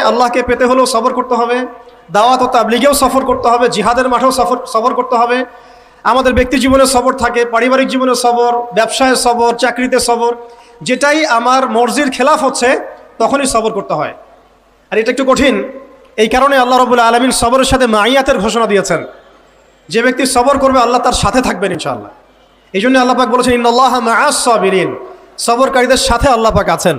আল্লাহকে পেতে হলেও সফর করতে হবে, দাওয়াত ও তাবলিগেও সফর করতে হবে, জিহাদের মাঠেও সফর সফর করতে হবে। আমাদের ব্যক্তি জীবনে সবর থাকে, পারিবারিক জীবনে সবর, ব্যবসায় সবর, চাকরিতে সবর, যেটাই আমার মর্জির খেলাফ হচ্ছে, তখনই সবর করতে হয়। আর এটা একটু কঠিন, এই কারণে আল্লাহ রবুল্লা আলমিন সবরের সাথে মাইয়াতের ঘোষণা দিয়েছেন। যে ব্যক্তি সবর করবে, আল্লাহ তার সাথে থাকবেন ইনশাআল্লাহ। এই জন্য আল্লাহ পাক বলেছেন ইন্নআল্লাহ মাআস-সাবিরিন সবরকারীদের সাথে আল্লাহ পাক আছেন।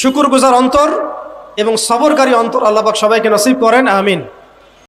শুকুর গুজার অন্তর এবং সবরকারী অন্তর আল্লাহবাক সবাইকে নসিব করেন আমিন।